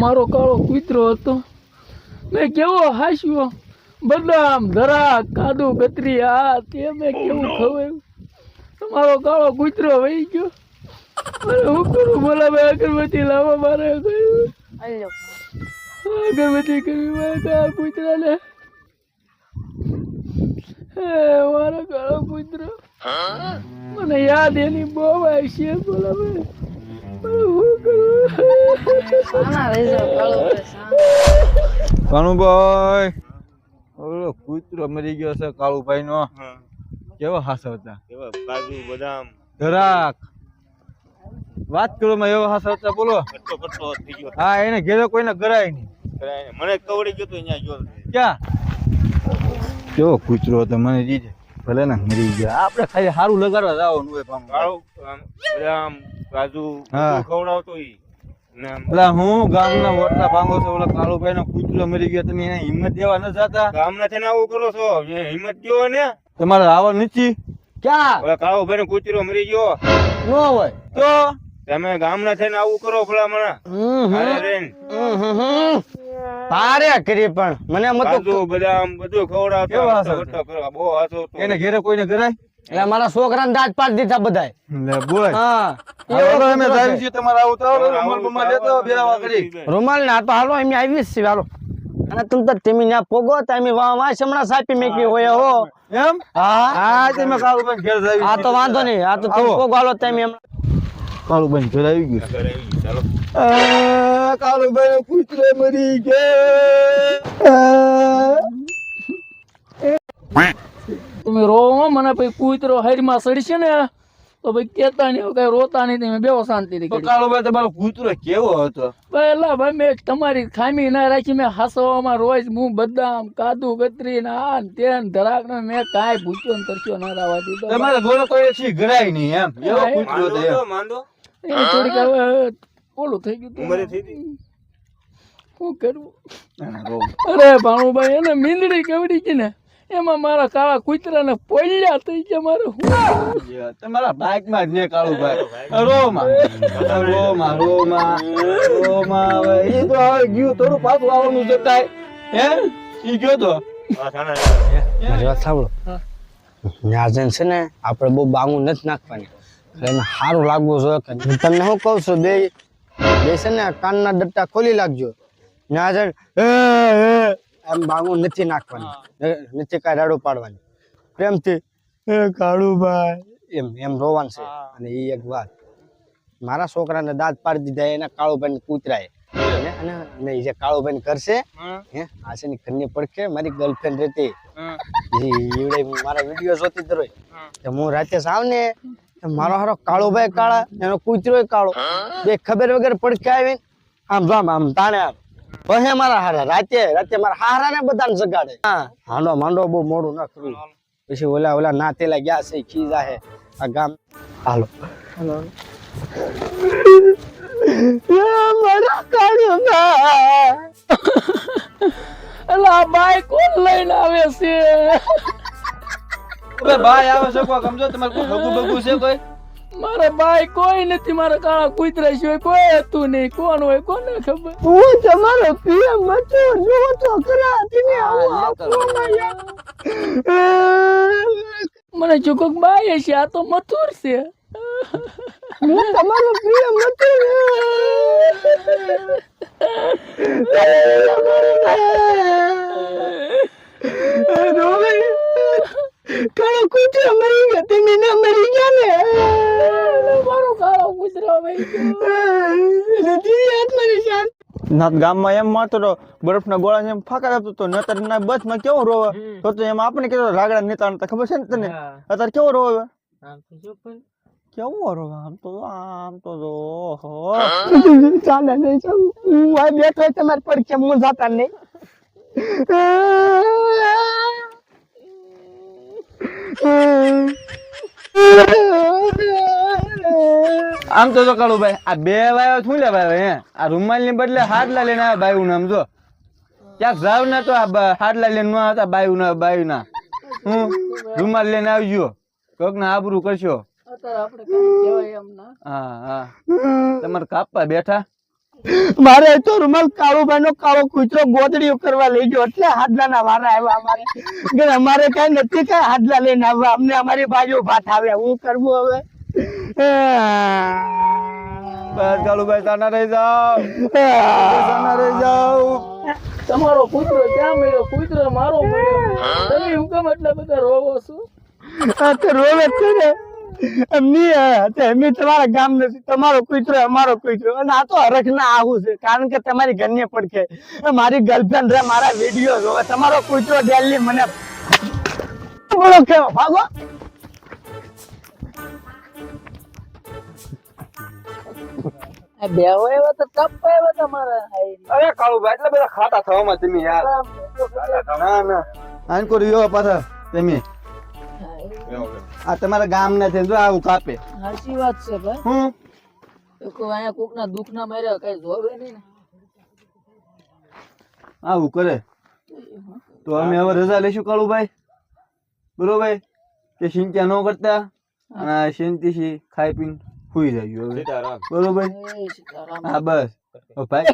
મારો કાળો કૂતરો હતો. મેં કેવો હાસ્યો. બદામ ધરા કાદુ કતરી આ તે મેં કેવું ખવાયું. તમારો કાળો કૂતરો વહી ગયો. અરે હું કરું? બોલા અગરબત્તી લાવવા મારે અગરબત્તી કરવી મારે કાળા કૂતરાને? હે મારો કાળો કૂતરો. મને યાદ એની બહુ આવશે બોલા ભાઈ પણ હું કરું આના રેજો કાળો પરેશાન કાનુભાઈ. ઓલો કૂતરો મરી ગયો છે કાળુભાઈ નો કેવો હાસો હતા? કાજુ બદામ. ધરાક. વાત કરો માં એવો હાસો હતા બોલો. કટકો કટકો થઈ ગયો. હા એને ઘેરે કોઈને ગરાય નહીં. કરાય મને કવડી ગયો તો અહીંયા ગયો ક્યાં? કેવો કૂતરો હતો મને દીધે ભલે ને મરી ગયા. આપણે ખાલી સારું લગાડવા જવાનું હોય બદામ. કાજુ ખવડાવતો ઈ. ને હું ગામના મોટલા ભાંગો છો ઓલા કાળુભાઈ નો કૂતરો મરી ગયો તમે એને હિંમત દેવા ન જતા? ગામના થઈને આવું કરો છો? હિંમત કયો ને? તમારે આવવા નથી? ક્યાં? ઓલા ભાઈ કૂતરો મરી ગયો. નો હોય. તો? તમે ગામના થઈને આવું કરો ભલા મને હારે કરી પણ. મને મતો બધા બધું ખવડાવતો. બહુ હતો. એને ઘેરે કોઈને ગરાય એટલે મારા છોકરાને દાંત પાડી દીધા બધા રૂમાલ ને તો હાલો એમ આવી જ હાલો. અને તો તમે પોગો હમણાં સાપી મેકી હોય હો. એમ? હા. હા તમે કાળુભાઈ ઘેર જાવી આ તો વાંધો નહીં આ તો તમે પોગો હાલો તમે એમ કાળુભાઈ ઘેર આવી ગયું ઘરે આવી ગયું. ચાલો કૂતરો મરી ગયા. તમે રોવો મને પછી કૂતરો હરીમાં સડશે ને તો ભાઈ કેતા નહીં કઈ રોતા નહીં તમે બેવો શાંતિથી તો કરી કાળુભાઈ તમારો કૂતરો કેવો હતો? પહેલા ભાઈ મેં તમારી ખામી ના રાખી મેં હસવામાં રોજ હું બદામ કાદુ કતરી ને આ ને તે ને ધરાક ને મેં કાંઈ ભૂચ્યો ને તરસ્યો ના રાવા દીધો. તમારે ગોળો કોઈ છે ગરાય નહીં એમ. એવો કૂતરો હતો માંદો એને થોડીક હવે ઓલું થઈ ગયું ઉંમરે થઈ ગઈ. શું કરવું. અરે ભાણુભાઈ એને મીંદડી કેવડી છે ને? એમાં મારા કાળા કુતરાને પોલ્યા થઈ ગયા મારે. હું? તમારા બાઇકમાં જ ને કાળુભાઈ રોમાં. રોમા રોમા રોમા હવે એ તો હવે ગયું થોડું પાછું આવવાનું જતાય હે? ઈ ગયો તો? આ મારી વાત સાંભળો. હા. છે ને આપણે બહુ બાંગું નથી નાખવાની. એને સારું લાગવું જોઈએ કે હું તમને શું કહું છું બે બે છે ને કાનના ડટ્ટા ખોલી લાગજો. ત્યાં એમ બાંગું નથી નાખવાની. નથી કાંઈ રાડું પાડવાની. પ્રેમથી એ કાળુભાઈ. એમ એમ રોવાનું છે. અને એ એક વાત. મારા છોકરાને દાંત પાડી દીધા એના કાળુભાઈ કૂતરાએ. અને અને જે કાળુભાઈ છે હે. આ છે ઘરની પડખે મારી ગર્લફ્રેન્ડ રહેતી. મારા વીડિયો જોતી જ રોય તો હું રાતે સાવ ને મારો હારો કાળુભાઈ કાળા એનો કૂતરો કાળો. બે ખબર વગર પડખે આવીને આમ જો આમ તાણે આમ. પછી મારા હારા રાતે રાતે મારા હારા ને બધાને જગાડે. હા હાંડો માંડો બહુ મોડું ના કરવું પછી ઓલા ઓલા નાતેલા ગયા છે ખીજા હે આ ગામ હાલો. મારા એટલે આ બાઈક કોણ લઈને આવે છે? ભાઈ આવે છે કોઈ સમજો? તમારે કોઈ હગું બગું છે કોઈ? મારે ભાઈ કોઈ નથી મારા કાળા કુતરા સિવાય કોઈ હતું નહીં. કોણ હોય કોને ખબર? હું તમારો પીએમ હતો જો તો ખરા તમે મને ચોકક બાઈ છે આ તો મથુર છે. હું તમારો પીએમ હતો. કાળો કુતરા મરી ગયો તમે ના મરી ગયા ગામમાં એમ મારતો તો બરફના ગોળા એમ ફાકા આપતો તો નતર ના બસમાં કેવો રોવે? તો તો એમ આપણે કીધું રાગડા નેતા નતા ખબર છે ને તને? અત્યારે કેવો રોવે? કેવો રોવે? આમ તો આમ તો જો ઓહો. ચાલે નહીં ચાલ. હું આ બેઠો તમારી હું જાતા નહીં? આમ તો જો કાળુ ભાઈ આ બે વાયો શું લે ભાઈ હે? આ રૂમાલની બદલે હાડલા લઈને આવ્યા બાયું નામ જો. ક્યાંક જાવ ને તો આ હાડલા લઈને ન આવતા બાયું ના બાયું ના હું રૂમાલ લઈને આવજો. કોક ને આબરું કરશો. ના. હા હા. તમારે કાપવા બેઠા? મારે તો રૂમાલ કાળુભાઈ નો કાળો કૂતરો ગોદડીઓ કરવા લઈ ગયો. એટલે હાડલાના વારા આવ્યા અમારે. અમારે કઈ નથી કઈ હાડલા લઈને આવ્યા અમને અમારી બાજુ ભાત આવ્યા હું કરવું હવે? બસ કાળુભાઈ સાના રહી જાઓ. સાના રહી જાઓ. તમારો કૂતરો ક્યાં મળ્યો? કૂતરો મારો મળ્યો. તમે હું કેમ એટલા બધા રોવો છો? આ તો રોવે છે ને. એમની અ, તમારા ગામ નથી તમારો કુતરો અમારો કુતરો અને આ તો હરખ ના આવું છે કારણ કે તમારી ઘરની પડખે મારી ગર્લફ્રેન્ડ રે મારા વીડિયો જોવે તમારો કુતરો ડેલી મને બોલો કેવો ભાગો? બેહો એવા તો કપ એવા તમારા. અરે કાળુભાઈ એટલા બધા ખાતા થવામાં તમે યાર. ના ના. આન કો રહ્યો પાછા તમે. આ તમારા ગામ ના છે જો આવું કાપે. સાચી વાત છે ભાઈ. હું કોઈ અહીંયા કોક ના દુઃખ ના માર્યા કઈ જોવે નહીં ને. આવું કરે. તો અમે હવે રજા લઈશું કાળુભાઈ બરોબર? કે સિંચા ન કરતા? અને સિંચી ખાઈ પીને. સુઈ જાય હવે. બરોબર? હા બસ. ભાઈ.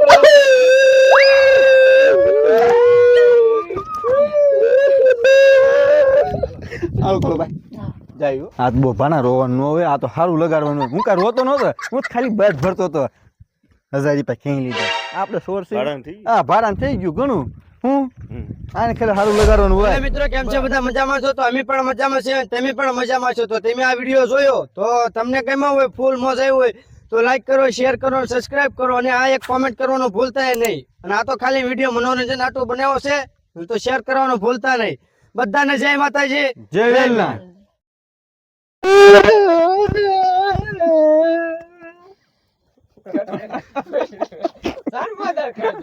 આવું કાળુભાઈ જાય હો. આ તો બહુ ભાણા રોવાનું ન હોય. આ તો સારું લગાડવાનું હું કાંઈ રોતો નહોતો. હું તો ખાલી બસ ભરતો હતો. હજાર રૂપિયા ખેંચી લીધા. આપણે થઈ હા ભાડાનું થઈ ગયું ઘણું. હું. આને ખાલી સારું લગાડવાનું હોય. મિત્રો કેમ છે? બધા મજામાં છો? તો અમે પણ મજામાં છે તમે પણ મજામાં છો? તો તમે આ વીડિયો જોયો તો તમને કેમાં હોય? ફૂલ મોજ આવી હોય. તો લાઈક કરો શેર કરો સબસ્ક્રાઇબ કરો અને આ એક કોમેન્ટ કરવાનું ભૂલતા નહીં. અને આ તો ખાલી વીડિયો મનોરંજન આટલું બનાવો છે તો શેર કરવાનું ભૂલતા નહીં. બધાને જય માતાજી. જય વેલના ધર્મ વાંહે ધર્મ?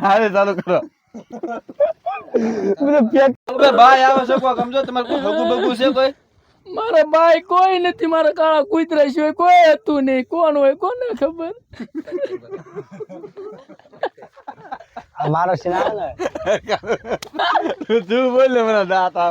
હાલે ચાલુ કરો ભાઈ આવે છે કોઈ સમજો તમારે કોઈ ભગું ભગું છે કોઈ મારા બાઈ કોઈ નથી મારા કાળા કૂતરા સિવાય કોઈ હતું નહીં કોણ હોય કોને ખબર મારો સિનાર ને તું બોલ મને દાંત આ